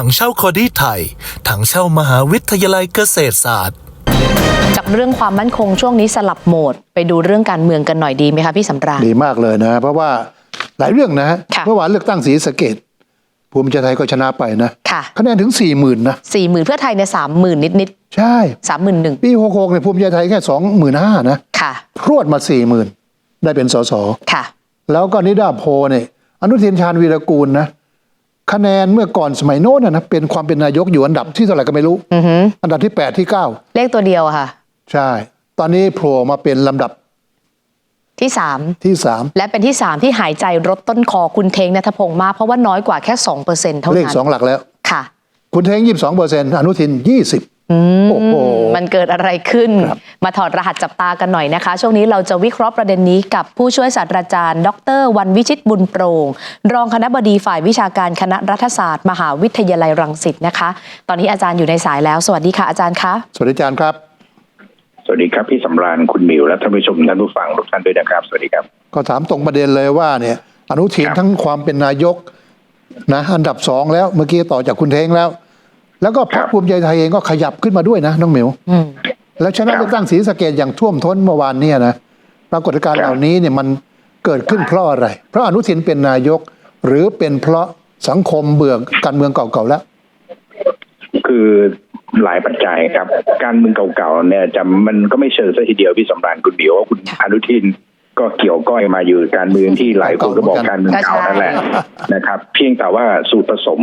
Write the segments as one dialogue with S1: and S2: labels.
S1: ถังเช่าคอดี้ไทย ถังเช่ามหาวิทยาลัยเกษตรศาสตร์
S2: จากเรื่องความมั่นคงช่วงนี้สลับโหมด ไปดูเรื่องการเมืองกันหน่อยดีไหมคะพี่สำราญ
S3: ดีมากเลยนะ เพราะว่าหลายเรื่องนะฮะ
S2: ค่ะ
S3: เมื่อวานเลือกตั้งศรีสะเกดภูมิใจไทยก็ชนะไปนะ
S2: ค่ะ
S3: คะแนนถึงสี่หมื่นนะ
S2: สี่หมื่นเพื่อไทยเนี่ยสามหมื่นนิดนิด
S3: ใช่
S2: สามหมื่นหนึ่ง
S3: ปีหกหกเนี่ยภูมิใจไทยแค่สองหมื่นห้านะ
S2: ค่ะ
S3: พรวดมาสี่หมื่นได้เป็นสส
S2: ค่ะ
S3: แล้วก็นิดาโพลเนี่ยอนุทินชาญวีรกูลนะ คะแนนเมื่อก่อนสมัยโน้นนะนะเป็นความเป็นนายกอยู่อันดับที่เท่าไหร่ก็ไม่รู้
S2: อือหือ
S3: อันดับที่แปดที่เก้า
S2: เลขตัวเดียวอะค่ะ
S3: ใช่ ตอนนี้โผล่มาเป็นลำดับ
S2: ที่สาม
S3: ที่สาม
S2: และเป็นที่สามที่หายใจรถต้นคอคุณเทงนัทพงศ์มากเพราะว่าน้อยกว่าแค่สองเปอร์เซ็นต์เท่า
S3: เลข
S2: นั้น
S3: สองหลักแล้ว
S2: ค่ะ
S3: คุณเทงยี่สิบสองเปอร์เซ็นต์อนุทินยี่สิบ
S2: อืม
S3: โอ้โห
S2: มันเกิดอะไรขึ้น
S3: ครับ
S2: มาถอดรหัสจับตากันหน่อยนะคะ ช่วงนี้เราจะวิเคราะห์ประเด็นนี้กับผู้ช่วยศาสตราจารย์ ดร วันวิชิตบุญโปร่งรองคณะบดีฝ่ายวิชาการคณะรัฐศาสตร์ มหาวิทยาลัยรังสิตนะคะ ตอนนี้อาจารย์อยู่ในสายแล้ว สวัสดีค่ะอาจารย์คะ
S3: สวัสดีอาจารย์ครับ
S4: สวัสดีครับพี่สำราญคุณหมิวและท่านผู้ชมท่านผู้ฟังทุกท่านด้วยนะครับ สวัสดีครับ
S3: ก็ถามตรงประเด็นเลยว่าเนี่ย อนุทิน
S4: ครับ
S3: ทั้งความเป็นนายกนะอันดับสองแล้วเมื่อกี้ต่อจากคุณเทงแล้ว แล้วก็พรรคภูมิใจไทยเองก็ขยับขึ้นมาด้วยนะน้องหมิว
S2: อืม
S3: แล้วชนะเลือกตั้งศรีสะเกดอย่างท่วมท้นเมื่อวานเนี่ยนะปรากฏการณ์เหล่านี้เนี่ยมันเกิดขึ้นเพราะอะไร เพราะอนุทินเป็นนายก หรือเป็นเพราะสังคมเบื่อการเมืองเก่าๆแล้ว
S4: คือหลายปัจจัยครับ การเมืองเก่าๆเนี่ยจะมันก็ไม่เชิงซะทีเดียวพี่สำราญคุณหมิวว่าคุณอนุทินก็เกี่ยวก้อยมาอยู่การเมืองที่หลายคนก็บอกการเมืองเก่านั่นแหละนะครับ เพียงแต่ว่าสูตรผสม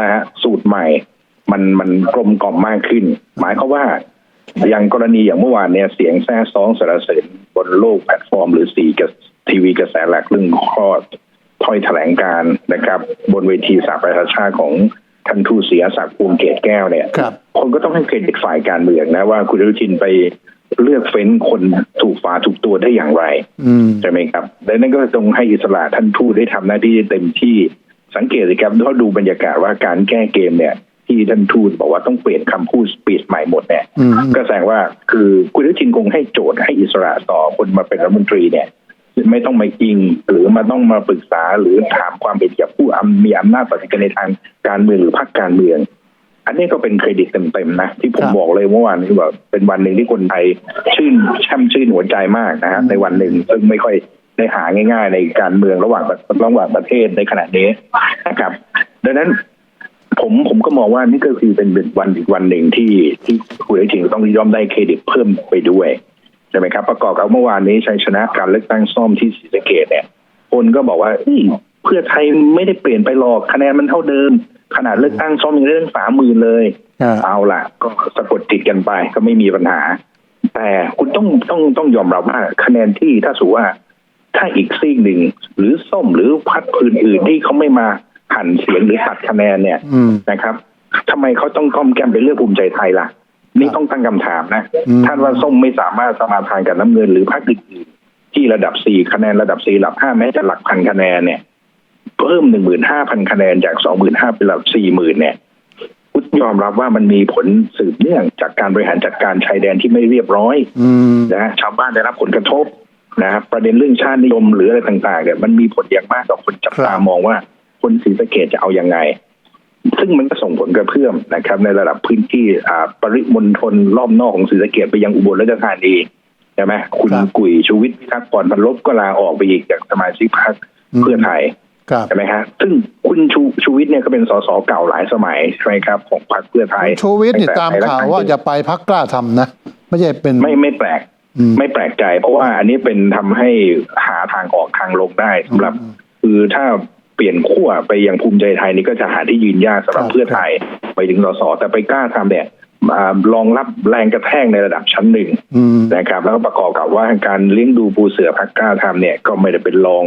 S4: นะฮะสูตรใหม่ มันมันกลมกล่อมมากขึ้น หมายความว่าอย่างกรณีอย่างเมื่อวานเนี่ยเสียงแซ่ซ้องสารเสริญบนโลกแพลตฟอร์ม หรือสี่กระทีวีกระแสหลักเรื่องข้อถ้อยแถลงการณ์นะครับ บนเวทีสาประชาชาติของท่านทูตเสียศักดิ์ภูมิเกตแก้วเนี่ย
S3: ครับ
S4: คนก็ต้องให้เครดิตฝ่ายการเมืองนะว่าคุณอนุทินไปเลือกเฟ้นคนถูกฝาถูกตัวได้อย่างไร
S3: อืม
S4: ใช่ไหมครับดังนั้นก็ต้องให้อิสระท่านทูตได้ทำหน้าที่เต็มที่สังเกตสิครับถ้าดูบรรยากาศว่าการแก้เกมเนี่ย ที่ท่านทูตบอกว่าต้องเปลี่ยนคำพูดสปีดใหม่หมดเนี่ย
S3: อืม
S4: ก็แสดงว่าคือคุณอนุทินคงให้โจทย์ให้อิสระต่อคนมาเป็นรัฐมนตรีเนี่ยไม่ต้องมาอิงหรือมาต้องมาปรึกษาหรือถามความเห็นจากผู้อำมีอำนาจตัดสินใจในทางการเมืองหรือพรรคการเมือง อันนี้ก็เป็นเครดิตเต็มๆนะ ที่ผม
S3: ครับ
S4: บอกเลยเมื่อวานนี้ว่าเป็นวันหนึ่งที่คนไทยชื่นช่ำชื่นหัวใจมากนะฮะในวันหนึ่งซึ่งไม่ค่อยได้หาง่าย ๆ ในการเมืองระหว่างระหว่างประเทศในขณะนี้นะครับ ดังนั้น ผมผมก็มองว่านี่ก็คือเป็นวันอีกวันหนึ่งที่ที่คุณอนุทินต้องย่อมได้เครดิตเพิ่มไปด้วยใช่ไหมครับ ประกอบกับเมื่อวานนี้ชัยชนะการเลือกตั้งซ่อมที่ศรีสะเกดเนี่ย คนก็บอกว่าเฮ้ยเพื่อไทยไม่ได้เปลี่ยนไปหรอกคะแนนมันเท่าเดิม ขนาดเลือกตั้งซ่อมยังได้ตั้งสามหมื่นเลย
S3: อ่า
S4: เอาล่ะ ก็สะกดจิตกันไปก็ไม่มีปัญหา แต่คุณต้องต้องต้องยอมรับว่าคะแนนที่ถ้าสูว่าถ้าอีกซีกหนึ่งหรือส้มหรือพัดอื่นๆที่เขาไม่มา หันเสียงหรือตัดคะแนนเนี่ย
S3: อืม
S4: นะครับทำไมเขาต้องก้อมแก้มไปเลือกภูมิใจไทยล่ะ นี่ต้องตั้งคำถามนะ
S3: อืม
S4: ท่านว่าส้มไม่สามารถสมาทานกับน้ำเงินหรือพรรคอื่นๆที่ระดับสี่คะแนนระดับสี่ระดับห้าแม้จะหลักพันคะแนนเนี่ย เพิ่มหนึ่งหมื่นห้าพันคะแนนจากสองหมื่นห้าเป็นระดับสี่หมื่นเนี่ยคุณยอมรับว่ามันมีผลสืบเนื่องจากการบริหารจัดการชายแดนที่ไม่เรียบร้อย
S3: อืม
S4: นะฮะชาวบ้านได้รับผลกระทบนะครับประเด็นเรื่องชาตินิยมหรืออะไรต่างๆเนี่ยมันมีผลอย่างมากต่อคนจับตามองว่า คนศรีสะเกดจะเอายังไง ซึ่งมันก็ส่งผลกระเพื่อมนะครับ ในระดับพื้นที่อ่าปริมณฑลรอบนอกของศรีสะเกดไปยังอุบลราชธานีใช่ไหมคุณ
S3: ครับ
S4: กุยชูวิทย์พิทักษ์ก่อนบรรลบก็ลาออกไปอีกจากสมาชิกพรรค
S3: อืม
S4: เพื่อไทย
S3: ครับ
S4: ใช่ไหมฮะซึ่งคุณชูชูวิทย์เนี่ยก็เป็นสสเก่าหลายสมัยใช่ไหมครับ ของพรรคเพื่อไทย
S3: ชูวิทย์นี่ตามข่าวว่าจะไปพักกล้าทำนะไม่ใช่เป็น
S4: ไม่ไม่แปลก
S3: อืม
S4: ไม่แปลกใจ เพราะว่าอันนี้เป็นทำให้หาทางออกทางลงได้สำหรับ
S3: อืม
S4: คือถ้า เปลี่ยนขั้วไปยังภูมิใจไทยนี่ก็จะหาที่ยืนยากสำหรับ
S3: ครับ
S4: เพื่อไทยไปถึงสสแต่ไปกล้าทำเนี่ยอ่ารองรับแรงกระแทกในระดับชั้นหนึ่ง
S3: อืม
S4: นะครับ แล้วก็ประกอบกับว่าการเลี้ยงดูปูเสือพักกล้าทำเนี่ยก็ไม่ได้เป็นรอง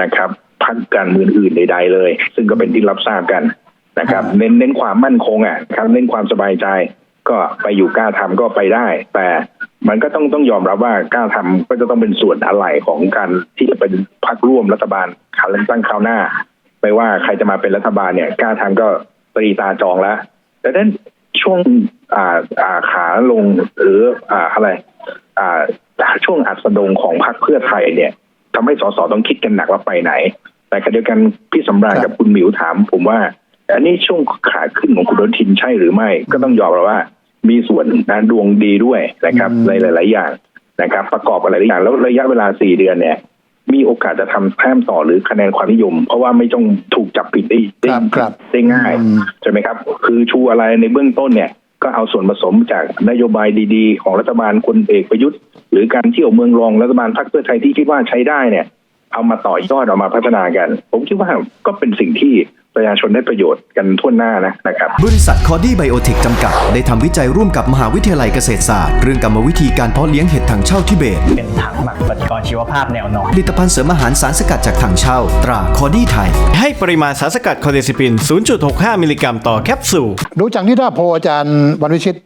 S4: นะครับพักการเมืองอื่นใดๆเลย ซึ่งก็เป็นที่รับทราบกันนะครับ
S3: อ่า
S4: เน้นเน้นความมั่นคงอะครับเน้นความสบายใจ ก็ไปอยู่กล้าทำก็ไปได้ แต่ มันก็ต้องต้องยอมรับว่ากล้าทำก็จะต้องเป็นส่วนอะไรของการที่จะเป็นพักร่วมรัฐบาลการเลือกตั้งคราวหน้า ไม่ว่าใครจะมาเป็นรัฐบาลเนี่ยกล้าทำก็ตรีตาจองแล้วแต่นั้นช่วงอ่าอ่าขาลงหรืออ่าอะไร อ่าช่วงอัดสดงของพรรคเพื่อไทยเนี่ยทำให้สสต้องคิดกันหนักว่าไปไหน แต่ขณะเดียวกันพี่สำราญ
S3: ครับ
S4: กับคุณหมิวถาม ผมว่า อันนี้ช่วงขาขึ้นของคุณอนุทินใช่หรือไม่ ก็ต้องยอมรับว่า มีส่วนนะดวงดีด้วยนะครับ
S3: อืม
S4: ในหลาย ๆ อย่างนะครับ ประกอบกับหลายๆอย่างแล้วระยะเวลาสี่เดือนเนี่ย มีโอกาสจะทำแต้มต่อหรือคะแนนความนิยม เพราะว่าไม่ต้องถูกจับผิดได้ได้
S3: ครับครับ
S4: ได้ง่าย
S3: อืม
S4: ใช่ไหมครับ คือชูอะไรในเบื้องต้นเนี่ยก็เอาส่วนผสมจากนโยบายดี ๆ ของรัฐบาลคุณเอกประยุทธ์ หรือการเที่ยวเมืองรองรัฐบาลพรรคเพื่อไทยที่คิดว่าใช้ได้เนี่ย เอามาต่อยอดเอามาพัฒนากัน ผมคิดว่าก็เป็นสิ่งที่ประชาชนได้ประโยชน์กันทั่วหน้านะนะครับ
S5: บริษัทคอดี้ไบโอเทคจำกัด ได้ทำวิจัยร่วมกับมหาวิทยาลัยเกษตรศาสตร์ เรื่องกรรมวิธีการเพาะเลี้ยงเห็ดถังเช่าทิเบต
S6: เป็นถังหมักปฏิกรณ์ชีวภาพแนวนอน
S5: ผลิตภัณฑ์เสริมอาหารสารสกัดจากถังเช่า ตราคอดี้ไทย
S7: ให้ปริมาณสารสกัดคอเดซิปิน 0.65 มิลลิกรัมต่อแคปซูล
S3: ดูจากนิดาโพลอาจารย์วันวิชิต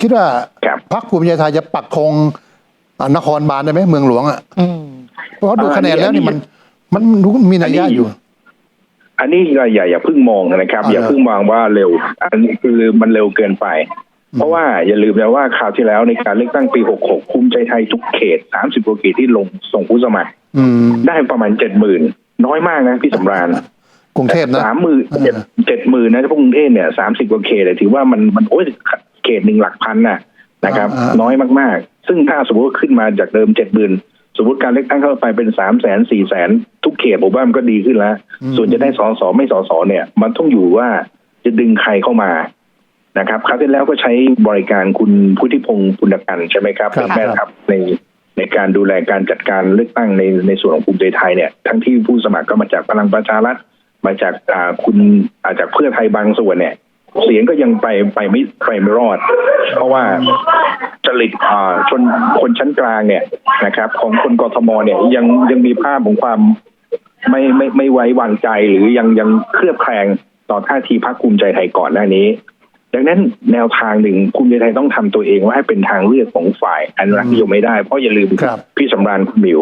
S3: คิดว่า
S4: ครับ
S3: พรรคภูมิใจไทยจะปักธงอ่านครบาลได้ไหมเมืองหลวงอะ
S2: อืม
S3: เพราะดูคะแนนแล้วนี่มันมันรู้มีนัยยะอยู่
S4: อันนี้ก็อย่าอย่าเพิ่งมองนะครับ
S3: อ่า
S4: อย่าเพิ่งมองว่าเร็ว อันนี้คือมันเร็วเกินไป เพราะว่าอย่าลืมนะว่าคราวที่แล้วในการเลือกตั้งปี 66 ภูมิใจไทยทุกเขต 30กว่าเขตที่ลงส่งผู้สมัคร
S3: อืม
S4: ได้ประมาณ70,000น้อยมากนะพี่สำราญ
S3: กรุงเทพนะ
S4: สามหมื่น
S3: เออ
S4: เจ็ดหมื่นนะที่พวกกรุงเทพเนี่ยสามสิบกว่าเขตเลยถือว่ามันมันโอ้ยเขตหนึ่งหลักพันน่ะนะครับ
S3: อ่า
S4: น้อยมากๆ ซึ่งถ้าสมมติว่าขึ้นมาจากเดิมเจ็ดหมื่นส มมติการเลือกตั้งเข้าไปเป็นสามแสนสี่แสนทุกเขตผมว่ามันก็ดีขึ้นแล้ว ส่วนจะได้สอสอไม่สอสอเนี่ย มันต้องอยู่ว่าจะดึงใครเข้ามานะครับคราวที่แล้วก็ใช้บริการคุณพุทธิพงศ์ปุณกันใช่ไหมครับ
S3: ครับ
S4: เป็นแม่ทัพในในการดูแลการจัดการเลือกตั้งในในส่วนของภูมิใจไทยเนี่ยทั้งที่ผู้สมัครก็มาจากพลังประชารัฐมาจากอ่าคุณอาจากเพื่อไทยบางส่วนเนี่ย เสียงก็ยังไปไปไม่ไปไม่รอด เพราะว่าจริตอ่าชนคนชั้นกลางเนี่ยนะครับ ของคนกทมเนี่ยยังยังมีภาพของความไม่ไม่ไม่ไว้วางใจหรือยังยังเคลือบแคลงต่อท่าทีพรรคภูมิใจไทยก่อนหน้านี้ ดังนั้นแนวทางหนึ่งภูมิใจไทยต้องทำตัวเองว่าให้เป็นทางเลือกของฝ่ายอนุรักษ์นิยมไม่ได้ เพราะอย่าลืม
S3: ครับ
S4: พี่สำราญคุณหมิว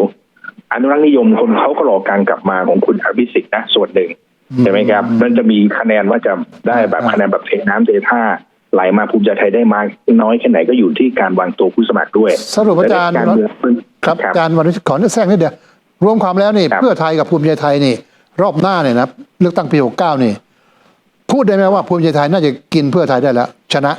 S4: อนุรักษ์นิยมคนเขาก็รอการกลับมาของคุณอภิสิทธิ์นะส่วนหนึ่ง ใช่ไหมครับมันจะมีคะแนนว่าจะได้แบบคะแนนแบบเทน้ำเทท่าไหลมาภูมิใจไทยได้มากน้อยแค่ไหนก็อยู่ที่การวางตัวผู้สมัครด้วย
S3: สรุปอาจารย์
S4: และในการเมือง
S3: ครับอาจารย์วันวิชิตขอแทรกนิดเดียวรวมความแล้วนี่
S4: ครับ
S3: เพื่อไทยกับภูมิใจไทยนี่ รอบหน้าเนี่ยนะเลือกตั้งปีหกเก้านี่ พูดได้ไหมว่าภูมิใจไทยน่าจะกินเพื่อไทยได้แล้ว ชนะ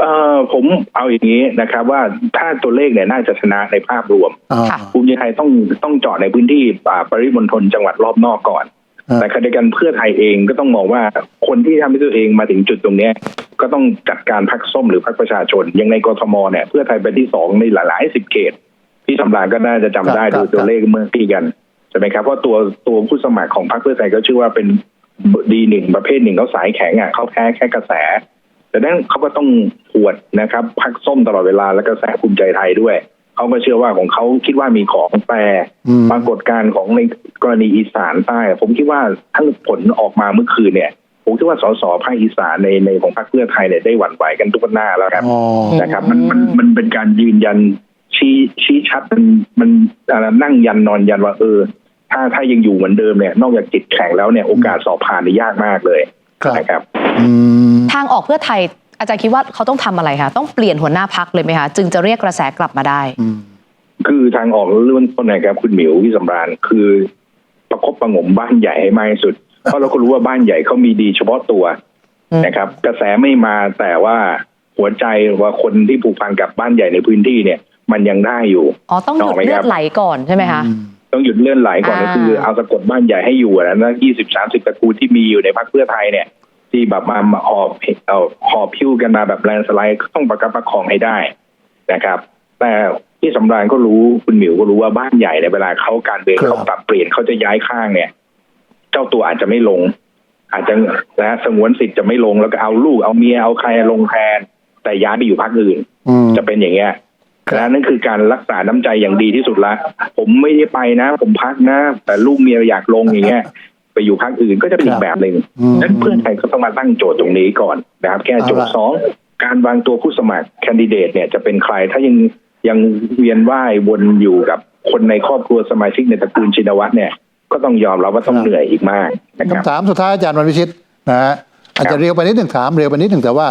S4: เอ่อผมเอาอย่างนี้นะครับ ว่าถ้าตัวเลขเนี่ยน่าจะชนะในภาพรวม
S3: อ่า
S2: ค่ะ
S4: ภูมิใจไทยต้องต้องเจาะในพื้นที่อ่าปริมณฑลจังหวัดรอบนอกก่อน
S3: อ่า
S4: แต่ขณะเดียวกันเพื่อไทยเองก็ต้องมองว่าคนที่ทำให้ตัวเองมาถึงจุดตรงเนี้ยก็ต้องจัดการพักส้มหรือพักประชาชน อย่างในกรทมเนี่ยเพื่อไทยเป็นที่สองในหลายๆสิบเขตพี่สำราญก็น่าจะจำได้ดูตัวเลขเมื่อกี้กันใช่ไหมครับเพราะตัวตัวผู้สมัครของพรรคเพื่อไทยก็ชื่อว่าเป็นดีหนึ่งประเภทหนึ่งเขาสายแข็งอะเขาแพ้แค่กระแสแต่นั้นเขาก็ต้องหวดนะครับพักส้มตลอดเวลาแล้วก็แสภูมิใจไทยด้วย เขาก็เชื่อว่าของเขาคิดว่ามีของแต่
S3: อืม
S4: ปรากฏการณ์ของในกรณีอีสานใต้ ผมคิดว่าทั้งผลออกมาเมื่อคืนเนี่ยผมคิดว่าสสภาคอีสานในในของพรรคเพื่อไทยเนี่ยได้หวั่นไหวกันทุกหน้าแล้วครับ
S3: อ๋อ
S4: นะครับ มันมันมันเป็นการยืนยันชี้ชี้ชัดมันมันอะไรนั่งยันนอนยันว่าเออ ถ้าถ้ายังอยู่เหมือนเดิมเนี่ย นอกจากจิตแข็งแล้วเนี่ยโอกาสสอบผ่านนี่ยากมากเลย
S3: ครับ
S4: นะครับ
S3: อืม
S2: ทางออกเพื่อไทย อาจารย์คิดว่าเขาต้องทำอะไรคะต้องเปลี่ยนหัวหน้าพักเลยไหมคะจึงจะเรียกกระแสกลับมาได้
S3: อืม
S4: คือทางออกเรื่องต้นนะครับคุณหมิวพี่สำราญคือประคบประหงมบ้านใหญ่ให้มากที่สุด เพราะเราก็รู้ว่าบ้านใหญ่เขามีดีเฉพาะตัว
S2: อืม
S4: นะครับ กระแสไม่มาแต่ว่าหัวใจว่าคนที่ผูกพันกับบ้านใหญ่ในพื้นที่เนี่ย มันยังได้อยู่
S2: อ๋อต้องหยุด
S4: ออกไหม
S2: เลื
S4: ค
S2: อ
S4: รั
S2: ด
S4: บ
S2: ไหลก่อนใช่ไหมคะ
S4: ต้องหยุดเลื่อนไหลก่อน
S2: อ่า
S4: ก็คือเอาสะกดบ้านใหญ่ให้อยู่นะนะยี่สิบสามสิบตระกูลที่มีอยู่ในพรรคเพื่อไทยเนี่ย ที่แบบมามาหอบเอาหอบพิ้วกันมาแบบแลนด์สไลด์ต้องประคับประคองให้ได้นะครับ แต่ที่สำราญก็รู้คุณหมิวก็รู้ว่าบ้านใหญ่ในยเวลาเขาการเมือง
S3: ครับ
S4: เขาปรับเปลี่ยนเขาจะย้ายข้างเนี่ย เจ้าตัวอาจจะไม่ลง อาจจะนะสงวนสิทธิ์จะไม่ลงแล้วก็เอาลูกเอาเมียเอาใครลงแทนแต่ย้ายไปอยู่พรรคอื่น
S3: อืม
S4: จะเป็นอย่างเงี้ย
S3: ครับ
S4: และนั่นคือการรักษาน้ำใจอย่างดีที่สุดละ ผมไม่ได้ไปนะ ผมพักนะ แต่ลูกเมียอยากลงอย่างเงี้ย ไปอยู่พักอื่นก็จะเป็นอี
S3: ครั
S4: ก
S3: บ
S4: แบบหนึ่ง
S3: อืม
S4: นั้นเพื่อไทยก็ต้องมาตั้งโจทย์ตรงนี้ก่อนนะครับแค่โจท
S3: เอา
S4: ย์
S3: ละ
S4: สองการวางตัวผู้สมัครแคนดิเดตเนี่ยจะเป็นใครถ้ายังยังเวียนว่ายวนอยู่กับคนในครอบครัวสมาชิกในตระกูลชินวัตรเนี่ยก็ต้องยอมรับว่าต้องเหนื่อยอีกมากนะครับ
S3: คำถามสุดท้ายอาจารย์วันวิชิตนะฮะอาจ
S4: ครั
S3: จะ
S4: บ
S3: เร็วไปนิดหนึ่งถามเร็วไปนิดหนึ่งแต่ว่า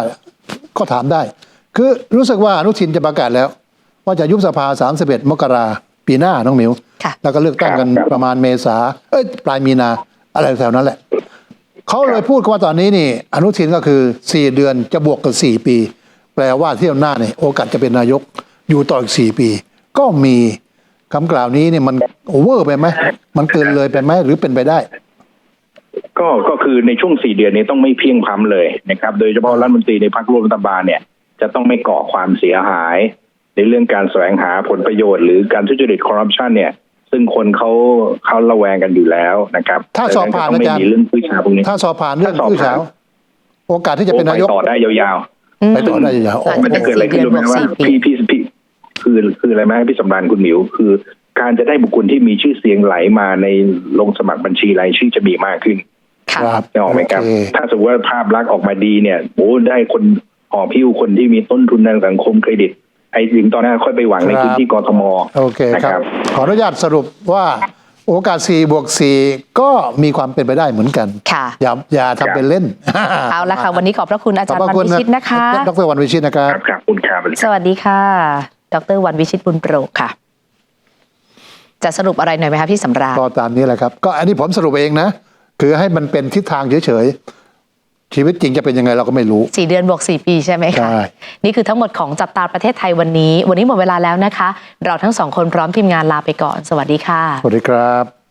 S3: ก็ถามได้ คือรู้สึกว่าอนุทินจะประกาศแล้ว ว่าจะยุบสภา 31 มกราปีหน้าน้องหมิว
S2: ค่ะ
S3: แล้วก็เลือกตั้งกัน
S4: ครับ
S3: ประมาณเมษาเอ้ยปลายมีนา อะไรแถวนั้นแหละเขาเลยพูดว่าตอนนี้นี่ อนุทินก็คือ4เดือนจะบวกกับ4ปี แปลว่าเที่ยวหน้าเนี่ยโอกาสจะเป็นนายกอยู่ต่ออีก4ปี ก็มีคำกล่าวนี้เนี่ยมันโอเวอร์ไปไหมมันเกินเลยไปไหมหรือเป็นไปได้
S4: ก็ก็คือในช่วงสี่เดือนนี้ต้องไม่เพียงพล้ำเลยนะครับ โดยเฉพาะรัฐมนตรีในพรรคร่วมรัฐบาลเนี่ย จะต้องไม่ก่อความเสียหาย ในเรื่องการแสวงหาผลประโยชน์หรือการทุจริตคอร์รัปชันเนี่ย ซึ่งคนเขาเขาระแวงกันอยู่แล้วนะครับ
S3: ถ้าสอบผ่าน
S4: ดังก็ต้อง
S3: อาจารย์
S4: ไม่มีเรื่องผู้ชาพวกนี้
S3: ถ้าสอบผ่านเรื่อง
S4: ถ้าสอบ
S3: ผู้เช้า
S4: ผ่าน
S3: โอกาสที่จะเป็นนายก
S4: โอ้ไปต่อได้ยาว
S2: อืม
S3: ไปต่อได้ยาวๆ
S2: อาจ
S4: ๆมัน
S2: จะ
S4: จะ
S2: เป็น
S4: เกิดอะไร
S2: สี่
S4: ขึ้
S2: เดื
S4: น
S2: อน
S4: รู้ไหม
S2: บวก
S4: ว่า
S2: สี่ปี
S4: พี่พี่พี่คือคืออะไรไหมพี่สำรานคุณหมิวคือ การจะได้บุคคลที่มีชื่อเสียงไหลมาในลงสมัครบัญชีรายชื่อจะมีมากขึ้น
S2: ค่ะ
S3: ครับ
S4: จะออกไหมครับ
S3: โอเค
S4: ถ้าสมมติว่าภาพลักษณ์ออกมาดีเนี่ยโอ้ได้คนหอบพิ้วคนที่มีต้นทุนทางสังคมเครดิต ไอ้ถึงตอนนั้นค่อยไปหวังในพื้นที่กทม
S3: โอเค
S4: นะครับ
S3: ขออนุญาตสรุปว่าโอกาส 4 บวก 4 ก็มีความเป็นไปได้เหมือนกัน
S2: ค่ะ
S3: อย่าอย่าทำเป็นเล่น
S2: เอาละค่ะ วันนี้ขอบพระคุณอาจารย์วันวิชิตนะคะ
S3: ดรวันวิชิตนะครับ
S4: ครับครับคุณครับ
S2: สวัสดีค่ะ ดรวันวิชิตบุญโปรกค่ะ จะสรุปอะไรหน่อยไหมคะพี่สำราญ
S3: ก็ตามนี้แหละครับ ก็อันนี้ผมสรุปเองนะ คือให้มันเป็นทิศทางเฉยๆ ชีวิตจริงจะเป็นยังไงเราก็ไม่รู้
S2: สี่เดือนบวกสี่ปีใช่ไหม
S3: ใช่
S2: คะนี่คือทั้งหมดของจับตาประเทศไทยวันนี้ วันนี้หมดเวลาแล้วนะคะ เราทั้งสองคนพร้อมทีมงานลาไปก่อน สวัสดีค่ะ
S3: สวัสดีครับ